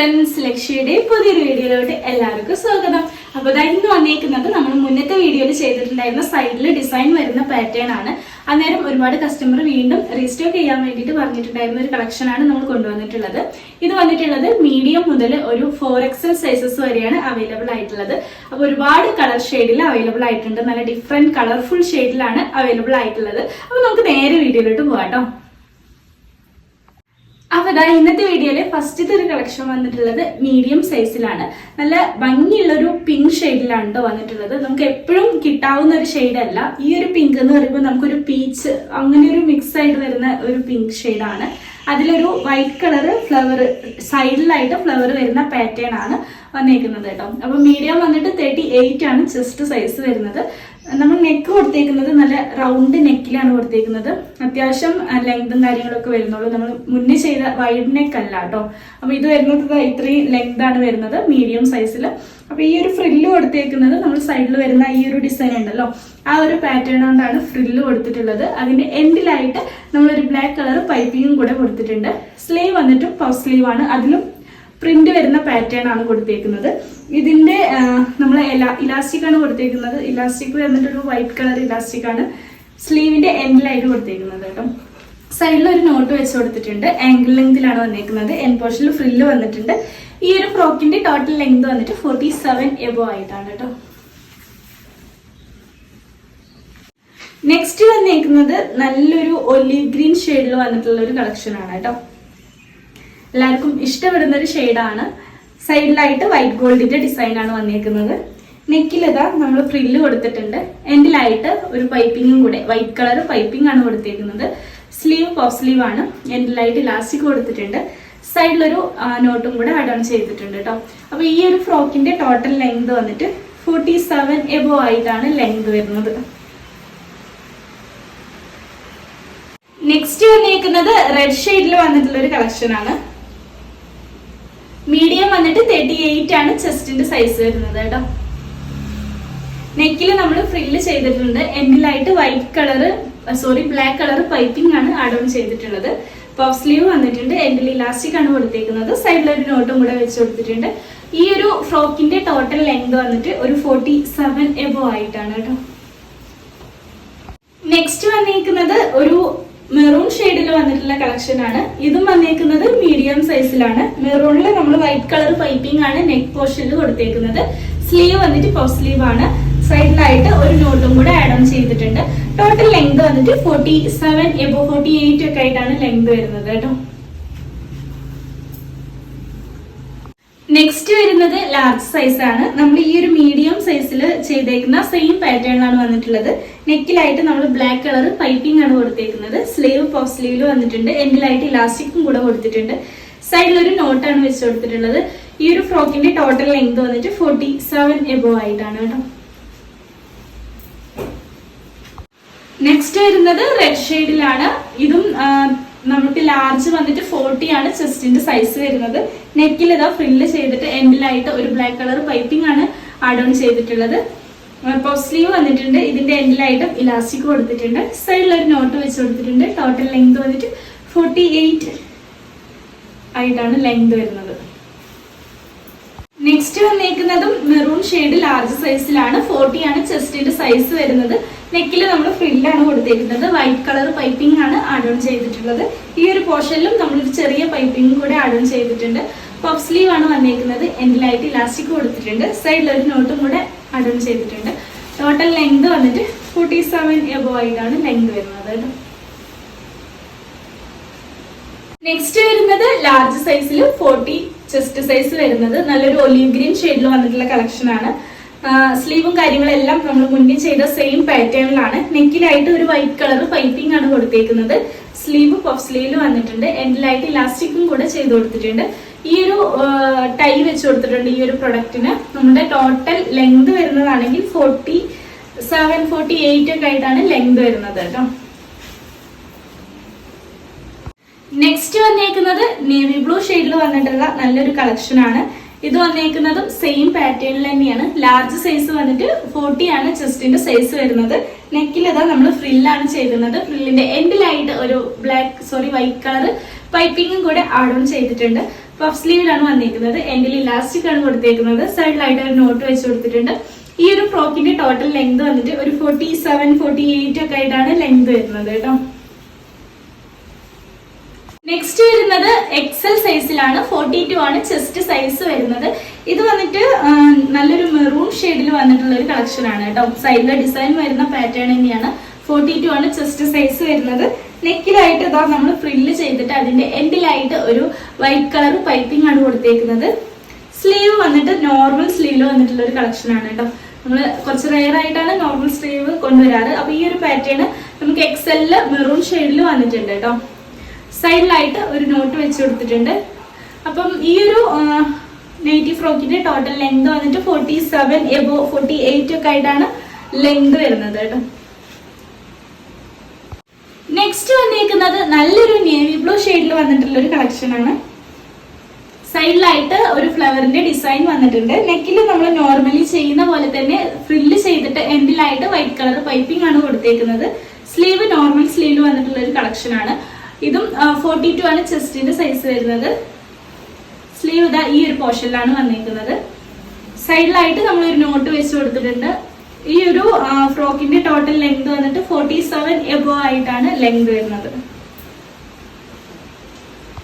Friends ലക്ഷ്യയുടെ പുതിയൊരു വീഡിയോയിലോട്ട് എല്ലാവർക്കും സ്വാഗതം. അപ്പൊ ദാ ഇന്ന് വന്നേക്കുന്നത് നമ്മൾ മുന്നത്തെ വീഡിയോയിൽ ചെയ്തിട്ടുണ്ടായിരുന്ന സൈഡിൽ ഡിസൈൻ വരുന്ന പാറ്റേൺ ആണ്. അന്നേരം ഒരുപാട് കസ്റ്റമർ വീണ്ടും റീസ്റ്റോക്ക് ചെയ്യാൻ വേണ്ടിയിട്ട് പറഞ്ഞിട്ടുണ്ടായിരുന്ന ഒരു കളക്ഷൻ ആണ് നമ്മൾ കൊണ്ടുവന്നിട്ടുള്ളത്. ഇത് വന്നിട്ടുള്ളത് മീഡിയം മുതൽ ഒരു ഫോർ എക്സൽ സൈസസ് വരെയാണ് അവൈലബിൾ ആയിട്ടുള്ളത്. അപ്പോൾ ഒരുപാട് കളർ ഷെയ്ഡിൽ അവൈലബിൾ ആയിട്ടുണ്ട്. നല്ല ഡിഫറെന്റ് കളർഫുൾ ഷെയ്ഡിലാണ് അവൈലബിൾ ആയിട്ടുള്ളത്. അപ്പോൾ നമുക്ക് നേരെ വീഡിയോയിലോട്ട് പോകാം കേട്ടോ അപ്പൊ ഇതാ ഇന്നത്തെ വീഡിയോയിൽ ഫസ്റ്റത്തെ ഒരു കളക്ഷൻ വന്നിട്ടുള്ളത് മീഡിയം സൈസിലാണ് നല്ല ഭംഗിയുള്ള ഒരു പിങ്ക് ഷെയ്ഡിലാണ് കേട്ടോ വന്നിട്ടുള്ളത്. നമുക്ക് എപ്പോഴും കിട്ടാവുന്ന ഒരു ഷെയ്ഡ് അല്ല. ഈ ഒരു പിങ്ക് എന്ന് പറയുമ്പോൾ നമുക്കൊരു പീച്ച് അങ്ങനെ ഒരു മിക്സ് ആയിട്ട് വരുന്ന ഒരു പിങ്ക് ഷെയ്ഡാണ് അതിലൊരു വൈറ്റ് കളർ ഫ്ലവർ സൈഡിലായിട്ട് ഫ്ലവർ വരുന്ന പാറ്റേൺ ആണ് വന്നേക്കുന്നത് കേട്ടോ അപ്പൊ മീഡിയം വന്നിട്ട് തേർട്ടി എയ്റ്റ് ആണ് ചെസ്റ്റ് സൈസ് വരുന്നത്. നമ്മൾ നെക്ക് കൊടുത്തേക്കുന്നത് നല്ല റൗണ്ട് നെക്കിലാണ് കൊടുത്തേക്കുന്നത്. അത്യാവശ്യം ലെങ്തും കാര്യങ്ങളൊക്കെ വരുന്നുള്ളൂ. നമ്മൾ മുന്നേ ചെയ്ത വൈഡ് നെക്ക് അല്ല കേട്ടോ അപ്പൊ ഇത് വരുന്നത് ഇത്രയും ലെങ്ത് ആണ് വരുന്നത് മീഡിയം സൈസിൽ അപ്പൊ ഈ ഒരു ഫ്രില്ല് കൊടുത്തേക്കുന്നത് നമ്മൾ സൈഡിൽ വരുന്ന ഈ ഒരു ഡിസൈൻ ഉണ്ടല്ലോ. ആ ഒരു പാറ്റേൺ കൊണ്ടാണ് ഫ്രില്ല് കൊടുത്തിട്ടുള്ളത്. അതിന്റെ എൻഡിലായിട്ട് നമ്മളൊരു ബ്ലാക്ക് കളർ പൈപ്പിങ്ങും കൂടെ കൊടുത്തിട്ടുണ്ട്. സ്ലീവ് വന്നിട്ടും പഫ് സ്ലീവ് ആണ്. അതിലും പ്രിന്റ് വരുന്ന പാറ്റേൺ ആണ് കൊടുത്തേക്കുന്നത്. ഇതിന്റെ നമ്മൾ ഇലാസ്റ്റിക് ആണ് കൊടുത്തേക്കുന്നത്. ഇലാസ്റ്റിക് വന്നിട്ട് ഒരു വൈറ്റ് കളർ ഇലാസ്റ്റിക് ആണ്. സ്ലീവിന്റെ എൻഡിലായിട്ട് കൊടുത്തേക്കുന്നത് കേട്ടോ. സൈഡിൽ ഒരു നോട്ട് വെച്ച് കൊടുത്തിട്ടുണ്ട്. ആംഗിൾ ലെങ്തിലാണ് വന്നേക്കുന്നത്. എൻ പോർഷനിൽ ഫ്രില്ല് വന്നിട്ടുണ്ട്. ഈ ഒരു ഫ്രോക്കിന്റെ ടോട്ടൽ ലെങ്ത് വന്നിട്ട് ഫോർട്ടി സെവൻ എബോ ആയിട്ടാണ് കേട്ടോ. നെക്സ്റ്റ് വന്നേക്കുന്നത് നല്ലൊരു ഒലിവ് ഗ്രീൻ ഷെയ്ഡിൽ വന്നിട്ടുള്ള ഒരു കളക്ഷൻ ആണ് കേട്ടോ. എല്ലാവർക്കും ഇഷ്ടപ്പെടുന്ന ഒരു ഷെയ്ഡാണ്. സൈഡിലായിട്ട് വൈറ്റ് ഗോൾഡിന്റെ ഡിസൈനാണ് വന്നിരിക്കുന്നത് നെക്കിലിതാ നമ്മൾ ഫ്രില്ല് കൊടുത്തിട്ടുണ്ട്. എൻഡിലായിട്ട് ഒരു പൈപ്പിങ്ങും കൂടെ വൈറ്റ് കളർ പൈപ്പിംഗ് ആണ് കൊടുത്തിരിക്കുന്നത് സ്ലീവ് പോപ്പ് സ്ലീവ് ആണ്. എൻഡിലായിട്ട് ഇലാസ്റ്റിക് കൊടുത്തിട്ടുണ്ട്. സൈഡിലൊരു നോട്ടും കൂടെ ആഡ് ഓൺ ചെയ്തിട്ടുണ്ട് കേട്ടോ അപ്പൊ ഈ ഒരു ഫ്രോക്കിന്റെ ടോട്ടൽ ലെങ്ത് വന്നിട്ട് ഫോർട്ടി സെവൻ എബോ ആയിട്ടാണ് ലെങ്ത് വരുന്നത്. നെക്സ്റ്റ് വന്നിരിക്കുന്നത് റെഡ് ഷെയ്ഡിൽ വന്നിട്ടുള്ള ഒരു കളക്ഷൻ ആണ്. മീഡിയം വന്നിട്ട് തേർട്ടി എയ്റ്റ് ആണ് ചെസ്റ്റിന്റെ സൈസ് വരുന്നത് കേട്ടോ. നെക്കിൽ നമ്മൾ ഫ്രില്ല് ചെയ്തിട്ടുണ്ട്. എൻഡിലായിട്ട് white colour sorry black colour piping ആണ് ആഡ് ഓൺ ചെയ്തിട്ടുള്ളത്. പഫ് സ്ലീവ് വന്നിട്ടുണ്ട്. എൻഡിൽ ഇലാസ്റ്റിക് ആണ് കൊടുത്തേക്കുന്നത്. സൈഡിൽ ഒരു നോട്ടും കൂടെ വെച്ച് കൊടുത്തിട്ടുണ്ട്. ഈ ഒരു ഫ്രോക്കിന്റെ ടോട്ടൽ ലെങ്ത് വന്നിട്ട് ഒരു ഫോർട്ടി സെവൻ എബോ ആയിട്ടാണ് കേട്ടോ. നെക്സ്റ്റ് വന്നിരിക്കുന്നത് ഒരു മെറൂൺ ഷെയ്ഡിൽ വന്നിട്ടുള്ള കളക്ഷൻ ആണ്. ഇതും വന്നേക്കുന്നത് മീഡിയം സൈസിലാണ് മെറൂണിൽ നമ്മൾ വൈറ്റ് കളർ പൈപ്പിംഗ് ആണ് നെക്ക് പോർഷനിൽ കൊടുത്തേക്കുന്നത്. സ്ലീവ് വന്നിട്ട് പഫ് സ്ലീവ് ആണ്. സൈഡിലായിട്ട് ഒരു നോട്ടും കൂടെ ആഡ് ഓൺ ചെയ്തിട്ടുണ്ട്. ടോട്ടൽ ലെങ്ത് വന്നിട്ട് forty seven above forty eight ഒക്കെ ആയിട്ടാണ് ലെങ്ത് വരുന്നത് കേട്ടോ. നെക്സ്റ്റ് വരുന്നത് ലാർജ് സൈസ് ആണ്. നമ്മൾ ഈ ഒരു മീഡിയം സൈസിൽ ചെയ്തേക്കുന്ന സെയിം പാറ്റേണിലാണ് വന്നിട്ടുള്ളത്. നെക്കിലായിട്ട് നമ്മൾ ബ്ലാക്ക് കളർ പൈപ്പിംഗ് ആണ് കൊടുത്തേക്കുന്നത്. സ്ലീവ് പഫ് സ്ലീവിൽ വന്നിട്ടുണ്ട്. എൻഡിലായിട്ട് ഇലാസ്റ്റിക്കും കൂടെ കൊടുത്തിട്ടുണ്ട്. സൈഡിൽ ഒരു നോട്ടാണ് വെച്ച് കൊടുത്തിട്ടുള്ളത്. ഈ ഒരു ഫ്രോക്കിന്റെ ടോട്ടൽ ലെങ്ത് വന്നിട്ട് ഫോർട്ടി സെവൻ എബോ ആയിട്ടാണ് കേട്ടോ. നെക്സ്റ്റ് വരുന്നത് റെഡ് ഷെയ്ഡിലാണ് ഇതും നമുക്ക് ലാർജ് വന്നിട്ട് ഫോർട്ടി ആണ് ചെസ്റ്റിന്റെ സൈസ് വരുന്നത്. നെക്കിൽ ഇതാ ഫ്രില്ല് ചെയ്തിട്ട് എൻഡിലായിട്ട് ഒരു ബ്ലാക്ക് കളർ പൈപ്പിംഗ് ആണ് ആഡ് ഓൺ ചെയ്തിട്ടുള്ളത്. പഫ് സ്ലീവ് വന്നിട്ടുണ്ട്. ഇതിന്റെ എൻഡിലായിട്ടും ഇലാസ്റ്റിക് കൊടുത്തിട്ടുണ്ട്. സൈഡിൽ ഒരു നോട്ട് വെച്ച് കൊടുത്തിട്ടുണ്ട്. ടോട്ടൽ ലെങ്ത് വന്നിട്ട് ഫോർട്ടി എയ്റ്റ് ആയിട്ടാണ് ലെങ്ത് വരുന്നത്. നെക്സ്റ്റ് വന്നേക്കുന്നതും മെറൂൺ ഷെയ്ഡ് ലാർജ് സൈസിലാണ് ഫോർട്ടി ആണ് ചെസ്റ്റിന്റെ സൈസ് വരുന്നത് നെക്കിൽ നമ്മൾ ഫ്രില്ലാണ് കൊടുത്തിരിക്കുന്നത് വൈറ്റ് കളർ പൈപ്പിംഗ് ആണ് ആഡ് ഓൺ ചെയ്തിട്ടുള്ളത്. ഈ ഒരു പോർഷനിലും നമ്മളൊരു ചെറിയ പൈപ്പിംഗ് കൂടെ ആഡ് ഓൺ ചെയ്തിട്ടുണ്ട്. പഫ് സ്ലീവ് ആണ് വന്നേക്കുന്നത്. എൻഡിലായിട്ട് ഇലാസ്റ്റിക് കൊടുത്തിട്ടുണ്ട്. സൈഡിൽ ഒരു നോട്ടും കൂടെ ആഡ് ഓൺ ചെയ്തിട്ടുണ്ട്. ടോട്ടൽ ലെങ്ത് വന്നിട്ട് ഫോർട്ടി സെവൻ എബോ ആയിട്ടാണ് ലെങ്ത് വരുന്നത് നെക്സ്റ്റ് വരുന്നത് ലാർജ് സൈസിൽ ഫോർട്ടി ചെസ്റ്റ് സൈസ് വരുന്നത്. നല്ലൊരു ഒലിവ് ഗ്രീൻ ഷെയ്ഡിൽ വന്നിട്ടുള്ള കളക്ഷൻ ആണ്. സ്ലീവും കാര്യങ്ങളെല്ലാം നമ്മൾ മുന്നേ ചെയ്ത സെയിം പാറ്റേണിലാണ് നെക്കിലായിട്ട് ഒരു വൈറ്റ് കളർ പൈപ്പിംഗ് ആണ് കൊടുത്തേക്കുന്നത്. സ്ലീവ് പഫ് സ്ലീവിൽ വന്നിട്ടുണ്ട്. എൻഡിലായിട്ട് ഇലാസ്റ്റിക്കും കൂടെ ചെയ്ത് കൊടുത്തിട്ടുണ്ട്. ഈ ഒരു ടൈ വെച്ച് കൊടുത്തിട്ടുണ്ട് ഈ ഒരു പ്രൊഡക്റ്റിന് നമ്മുടെ ടോട്ടൽ ലെങ്ത് വരുന്നതാണെങ്കിൽ ഫോർട്ടി സെവൻ ഫോർട്ടി എയ്റ്റ് ഒക്കെ ആയിട്ടാണ് ലെങ്ത് വരുന്നത് കേട്ടോ. നെക്സ്റ്റ് വന്നേക്കുന്നത് നേവി ബ്ലൂ ഷെയ്ഡിൽ വന്നിട്ടുള്ള നല്ലൊരു കളക്ഷൻ ആണ്. ഇത് വന്നേക്കുന്നതും സെയിം പാറ്റേണിൽ തന്നെയാണ്. ലാർജ് സൈസ് വന്നിട്ട് ഫോർട്ടി ആണ് ചെസ്റ്റിന്റെ സൈസ് വരുന്നത്. നെക്കിൽ ഇതാ നമ്മൾ ഫ്രില്ലാണ് ചെയ്തിരുന്നത്. ഫ്രില്ലിന്റെ എൻഡിലായിട്ട് ഒരു ബ്ലാക്ക് സോറി വൈറ്റ് കളർ പൈപ്പിങ്ങും കൂടെ ആഡ് ഓൺ ചെയ്തിട്ടുണ്ട്. പഫ് സ്ലീവിലാണ് വന്നിരിക്കുന്നത്. എൻഡിൽ ഇലാസ്റ്റിക് ആണ് കൊടുത്തേക്കുന്നത്. സൈഡിലായിട്ട് ഒരു നോട്ട് വെച്ച് കൊടുത്തിട്ടുണ്ട്. ഈ ഒരു ഫ്രോക്കിന്റെ ടോട്ടൽ ലെങ്ത് വന്നിട്ട് ഒരു ഫോർട്ടി സെവൻ ഫോർട്ടി എയ്റ്റ് ഒക്കെ ആയിട്ടാണ് ലെങ്ത് വരുന്നത് കേട്ടോ. നെക്സ്റ്റ് വരുന്നത് എക്സൽ സൈസിലാണ് ഫോർട്ടി ടു ആണ് ചെസ്റ്റ് സൈസ് വരുന്നത്. ഇത് വന്നിട്ട് നല്ലൊരു മെറൂൺ ഷെയ്ഡിൽ വന്നിട്ടുള്ള ഒരു കളക്ഷൻ ആണ് കേട്ടോ. സൈഡിലെ ഡിസൈൻ വരുന്ന പാറ്റേൺ തന്നെയാണ്. ഫോർട്ടി ടു ആണ് ചെസ്റ്റ് സൈസ് വരുന്നത്. നെക്കിലായിട്ട് ഇതാ നമ്മൾ ഫ്രില്ല് ചെയ്തിട്ട് അതിന്റെ എൻഡിലായിട്ട് ഒരു വൈറ്റ് കളർ പൈപ്പിംഗ് ആണ് കൊടുത്തേക്കുന്നത്. സ്ലീവ് വന്നിട്ട് നോർമൽ സ്ലീവിൽ വന്നിട്ടുള്ള ഒരു കളക്ഷൻ ആണ് കേട്ടോ. നമ്മൾ കുറച്ച് റെയർ ആയിട്ടാണ് നോർമൽ സ്ലീവ് കൊണ്ടുവരാറ്. അപ്പൊ ഈ ഒരു പാറ്റേൺ നമുക്ക് എക്സെല്ലിൽ മെറൂൺ ഷെയ്ഡിൽ വന്നിട്ടുണ്ട് കേട്ടോ. സൈഡിലായിട്ട് ഒരു നോട്ട് വെച്ച് കൊടുത്തിട്ടുണ്ട്. അപ്പം ഈ ഒരു ഫ്രോക്കിന്റെ ടോട്ടൽ ലെങ്ത് വന്നിട്ട് forty seven above forty eight ഒക്കെ ആയിട്ടാണ് ലെങ്ത് വരുന്നത് കേട്ടോ. നെക്സ്റ്റ് വന്നിരിക്കുന്നത് നല്ലൊരു നേവി ബ്ലൂ ഷെയ്ഡിൽ വന്നിട്ടുള്ള ഒരു കളക്ഷൻ ആണ്. സൈഡിലായിട്ട് ഒരു ഫ്ലവറിന്റെ ഡിസൈൻ വന്നിട്ടുണ്ട്. നെക്കിൽ നമ്മൾ നോർമലി ചെയ്യുന്ന പോലെ തന്നെ ഫ്രില്ല് ചെയ്തിട്ട് എൻഡിലായിട്ട് വൈറ്റ് കളർ പൈപ്പിംഗ് ആണ് കൊടുത്തേക്കുന്നത്. സ്ലീവ് നോർമൽ സ്ലീവ് വന്നിട്ടുള്ള ഒരു കളക്ഷൻ ആണ്. ഇതും ഫോർട്ടി ടു ആണ് ചെസ്റ്റിന്റെ സൈസ് വരുന്നത്. സ്ലീവ് ഇതാ ഈ ഒരു പോർഷനിലാണ് വന്നിരിക്കുന്നത് സൈഡിലായിട്ട് നമ്മൾ ഒരു നോട്ട് വെച്ച് കൊടുത്തിട്ടുണ്ട്. ഈ ഒരു ഫ്രോക്കിന്റെ ടോട്ടൽ ലെങ്ത് വന്നിട്ട് ഫോർട്ടി സെവൻ എബോ ആയിട്ടാണ് ലെങ്ത് വരുന്നത്.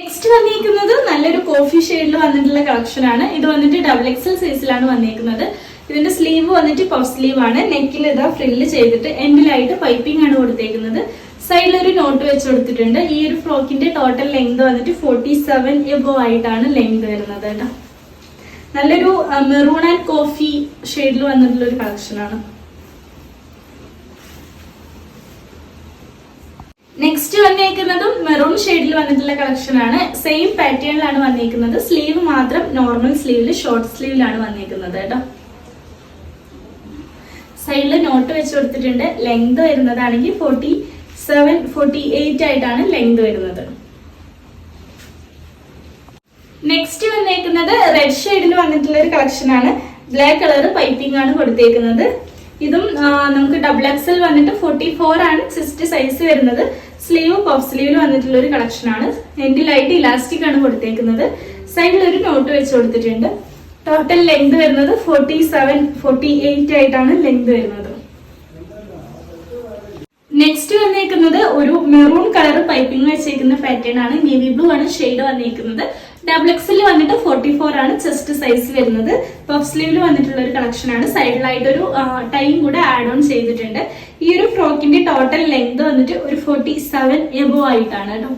നെക്സ്റ്റ് വന്നിരിക്കുന്നത് നല്ലൊരു കോഫി ഷെയ്ഡിൽ വന്നിട്ടുള്ള കളക്ഷൻ ആണ്. ഇത് വന്നിട്ട് ഡബിൾ എക്സൽ സൈസിലാണ് വന്നിരിക്കുന്നത് ഇതിന്റെ സ്ലീവ് വന്നിട്ട് പഫ് സ്ലീവ് ആണ്. നെക്കിൽ ഇതാ ഫ്രില്ല് ചെയ്തിട്ട് എൻഡിലായിട്ട് പൈപ്പിംഗ് ആണ് കൊടുത്തേക്കുന്നത്. സൈഡിൽ ഒരു നോട്ട് വെച്ച് കൊടുത്തിട്ടുണ്ട് ഈ ഒരു ഫ്രോക്കിന്റെ ടോട്ടൽ ലെങ്ത് വന്നിട്ട് ഫോർട്ടി സെവൻ എബോ ആയിട്ടാണ് ലെങ്ത് വരുന്നത് കേട്ടോ. നല്ലൊരു മെറൂൺ ആൻഡ് കോഫി ഷെയ്ഡിൽ വന്നിട്ടുള്ള ഒരു കളക്ഷൻ ആണ്. നെക്സ്റ്റ് വന്നേക്കുന്നതും മെറൂൺ ഷെയ്ഡിൽ വന്നിട്ടുള്ള കളക്ഷൻ ആണ്. സെയിം പാറ്റേണിലാണ് വന്നിരിക്കുന്നത് സ്ലീവ് മാത്രം നോർമൽ സ്ലീവിൽ ഷോർട്ട് സ്ലീവിലാണ് വന്നിരിക്കുന്നത് കേട്ടോ. സൈഡിൽ നോട്ട് വെച്ച് കൊടുത്തിട്ടുണ്ട് ലെങ്ത് വരുന്നതാണെങ്കിൽ ഫോർട്ടി സെവൻ ഫോർട്ടി എയ്റ്റ് ആയിട്ടാണ് ലെങ്ത് വരുന്നത്. നെക്സ്റ്റ് വന്നേക്കുന്നത് റെഡ് ഷെയ്ഡിൽ വന്നിട്ടുള്ള ഒരു കളക്ഷൻ ആണ്. ബ്ലാക്ക് കളർ പൈപ്പിംഗ് ആണ് കൊടുത്തേക്കുന്നത്. ഇതും നമുക്ക് ഡബിൾ എക്സൽ വന്നിട്ട് ഫോർട്ടി ഫോർ ആണ് ചെസ്റ്റ് സൈസ് വരുന്നത്. സ്ലീവ് പഫ് സ്ലീവിൽ വന്നിട്ടുള്ള ഒരു കളക്ഷൻ ആണ്. എൻഡിലായിട്ട് ഇലാസ്റ്റിക് ആണ് കൊടുത്തേക്കുന്നത്. സൈഡിൽ ഒരു നോട്ട് വെച്ച് കൊടുത്തിട്ടുണ്ട്. ടോട്ടൽ ലെങ്ത് വരുന്നത് ഫോർട്ടി സെവൻ ഫോർട്ടി എയ്റ്റ് ആയിട്ടാണ് ലെങ്ത് വരുന്നത്. നെക്സ്റ്റ് വന്നേക്കുന്നത് ഒരു മെറൂൺ കളർ പൈപ്പിംഗ് വെച്ചേക്കുന്ന പാറ്റേൺ ആണ്. നേവി ബ്ലൂ ആണ് ഷെയ്ഡ് വന്നേക്കുന്നത്. ഡബിൾ എക്സിൽ വന്നിട്ട് ഫോർട്ടി ഫോർ ആണ് ചെസ്റ്റ് സൈസ് വരുന്നത്. പഫ് സ്ലീവിൽ വന്നിട്ടുള്ള ഒരു കളക്ഷൻ ആണ്. സൈഡിലായിട്ട് ഒരു ടൈം കൂടെ ആഡ് ഓൺ ചെയ്തിട്ടുണ്ട്. ഈ ഒരു ഫ്രോക്കിന്റെ ടോട്ടൽ ലെങ്ത് വന്നിട്ട് ഒരു ഫോർട്ടി സെവൻ എബോ ആയിട്ടാണ് കേട്ടോ.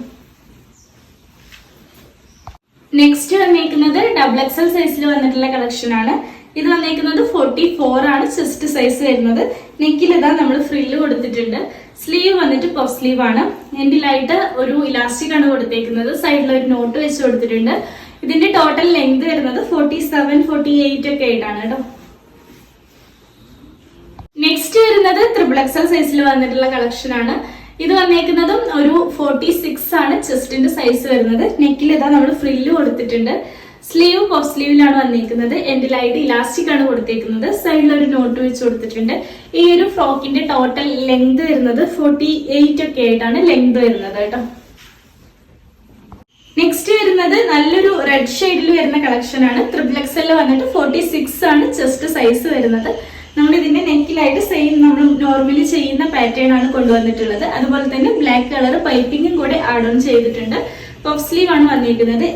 നെക്സ്റ്റ് വന്നേക്കുന്നത് ഡബിൾ എക്സൽ സൈസിൽ വന്നിട്ടുള്ള കളക്ഷൻ ആണ്. ഇത് വന്നേക്കുന്നത് ഫോർട്ടി ഫോർ ആണ് ചെസ്റ്റ് സൈസ് വരുന്നത്. നെക്കിൽ ഇതാ നമ്മൾ ഫ്രില്ല് കൊടുത്തിട്ടുണ്ട്. സ്ലീവ് വന്നിട്ട് പഫ് സ്ലീവ് ആണ്. എൻഡിലായിട്ട് ഒരു ഇലാസ്റ്റിക് ആണ് കൊടുത്തേക്കുന്നത്. സൈഡിൽ ഒരു നോട്ട് വെച്ച് കൊടുത്തിട്ടുണ്ട്. ഇതിന്റെ ടോട്ടൽ ലെങ്ത് വരുന്നത് ഫോർട്ടി സെവൻ ഫോർട്ടി എയ്റ്റ് ഒക്കെ ആയിട്ടാണ് കേട്ടോ. നെക്സ്റ്റ് വരുന്നത് ത്രിബിൾ എക്സൽ സൈസിൽ വന്നിട്ടുള്ള കളക്ഷൻ ആണ്. ഇത് വന്നേക്കുന്നതും ഒരു ഫോർട്ടി സിക്സ് ആണ് ചെസ്റ്റിന്റെ സൈസ് വരുന്നത്. നെക്കിൽ ഇതാ നമ്മൾ ഫ്രില്ല് കൊടുത്തിട്ടുണ്ട്. സ്ലീവ് പഫ് സ്ലീവിലാണ് വന്നിരിക്കുന്നത്. എൻഡിലായിട്ട് ഇലാസ്റ്റിക് ആണ് കൊടുത്തേക്കുന്നത്. സൈഡിൽ ഒരു നോട്ട് വെച്ച് കൊടുത്തിട്ടുണ്ട്. ഈ ഒരു ഫ്രോക്കിന്റെ ടോട്ടൽ ലെങ്ത് വരുന്നത് ഫോർട്ടി എയ്റ്റ് ഒക്കെ ആയിട്ടാണ് ലെങ്ത് വരുന്നത് കേട്ടോ. നെക്സ്റ്റ് വരുന്നത് നല്ലൊരു റെഡ് ഷെയ്ഡിൽ വരുന്ന കളക്ഷൻ ആണ്. ത്രിബിൾ വന്നിട്ട് ഫോർട്ടി സിക്സ് ആണ് ചെസ്റ്റ് സൈസ് വരുന്നത്. നമ്മൾ ഇതിന്റെ നെക്കിലായിട്ട് സെയിം നമ്മൾ നോർമലി ചെയ്യുന്ന പാറ്റേൺ ആണ് കൊണ്ടുവന്നിട്ടുള്ളത്. അതുപോലെ തന്നെ ബ്ലാക്ക് കളർ പൈപ്പിങ്ങും കൂടെ ആഡ് ഓൺ ചെയ്തിട്ടുണ്ട്. പഫ് സ്ലീവ് ആണ് വന്നിരിക്കുന്നത്.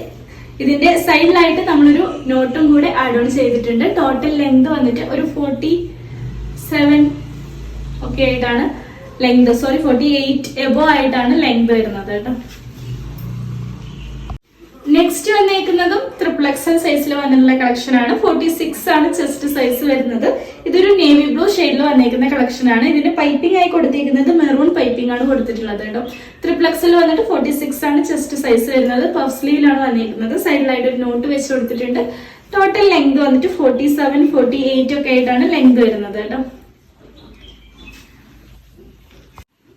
ഇതിന്റെ സൈഡിലായിട്ട് നമ്മളൊരു നോട്ടും കൂടെ ആഡ് ഓൺ ചെയ്തിട്ടുണ്ട്. ടോട്ടൽ ലെങ്ത് വന്നിട്ട് ഒരു ഫോർട്ടി സെവൻ ഒക്കെ ആയിട്ടാണ് length sorry forty eight above ആയിട്ടാണ് ലെങ്ത് വരുന്നത് കേട്ടോ. നെക്സ്റ്റ് വന്നേക്കുന്നതും ട്രിപ്പിൾ സൈസിൽ വന്നിട്ടുള്ള കളക്ഷൻ ആണ്. ഫോർട്ടി സിക്സ് ആണ് ചെസ്റ്റ് സൈസ് വരുന്നത്. ഇതൊരു നേവി ബ്ലൂ ഷെയ്ഡിൽ വന്നേക്കുന്ന കളക്ഷൻ ആണ്. ഇതിന്റെ പൈപ്പിംഗ് ആയി കൊടുത്തിരിക്കുന്നത് മെറൂൺ പൈപ്പിംഗ് ആണ് കൊടുത്തിട്ടുള്ളത് കേട്ടോ. ട്രിപ്പിൾ വന്നിട്ട് ഫോർട്ടി സിക്സ് ആണ് ചെസ്റ്റ് സൈസ് വരുന്നത്. പഫ് സ്ലീവിലാണ് വന്നേക്കുന്നത്. സൈഡിലായിട്ട് ഒരു നോട്ട് വെച്ച് കൊടുത്തിട്ടുണ്ട്. ടോട്ടൽ ലെങ്ത് വന്നിട്ട് ഫോർട്ടി സെവൻ ഫോർട്ടി എയ്റ്റ് ഒക്കെ ആയിട്ടാണ് ലെങ്ത് വരുന്നത് കേട്ടോ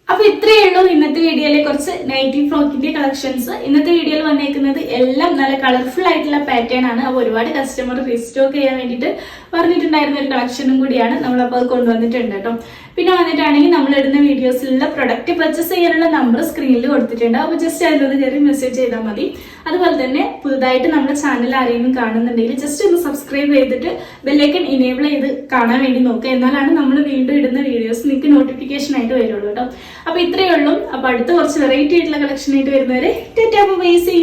അപ്പൊ ഇത്രയേ ഉള്ളൂ ഇന്നത്തെ വീഡിയോയിലെ കുറച്ച് നൈറ്റി ഫ്രോക്കിന്റെ കളക്ഷൻസ് ഇന്നത്തെ വീഡിയോയിൽ വന്നേക്കുന്നത് എല്ലാം നല്ല കളർഫുൾ ആയിട്ടുള്ള പാറ്റേൺ ആണ്. അപ്പൊ ഒരുപാട് കസ്റ്റമർ റീസ്റ്റോക്ക് ചെയ്യാൻ വേണ്ടിയിട്ട് പറഞ്ഞിട്ടുണ്ടായിരുന്ന ഒരു കളക്ഷനും കൂടിയാണ് നമ്മളപ്പോൾ കൊണ്ടുവന്നിട്ടുണ്ട് കേട്ടോ. പിന്നെ വന്നിട്ടാണെങ്കിൽ നമ്മൾ ഇടുന്ന വീഡിയോസിലുള്ള പ്രൊഡക്റ്റ് പർച്ചേസ് ചെയ്യാനുള്ള നമ്പർ സ്ക്രീനിൽ കൊടുത്തിട്ടുണ്ട്. അപ്പോൾ ജസ്റ്റ് അതിലൊന്ന് കയറി മെസ്സേജ് ചെയ്താൽ മതി. അതുപോലെ തന്നെ പുതുതായിട്ട് നമ്മുടെ ചാനൽ ആരെയും കാണുന്നുണ്ടെങ്കിൽ ജസ്റ്റ് ഒന്ന് സബ്സ്ക്രൈബ് ചെയ്തിട്ട് ബെല്ലൈക്കൺ ഇനേബിൾ ചെയ്ത് കാണാൻ വേണ്ടി നോക്കുക. എന്നാലാണ് നമ്മൾ വീണ്ടും ഇടുന്ന വീഡിയോസ് നിങ്ങൾക്ക് നോട്ടിഫിക്കേഷൻ ആയിട്ട് വരുള്ളൂ കേട്ടോ അപ്പോൾ ഇത്രയേ ഉള്ളൂ. അപ്പോൾ അടുത്ത കുറച്ച് വെറൈറ്റി ആയിട്ടുള്ള കളക്ഷൻ ആയിട്ട് വരുന്നവരെ ടാറ്റാ ബൈ സി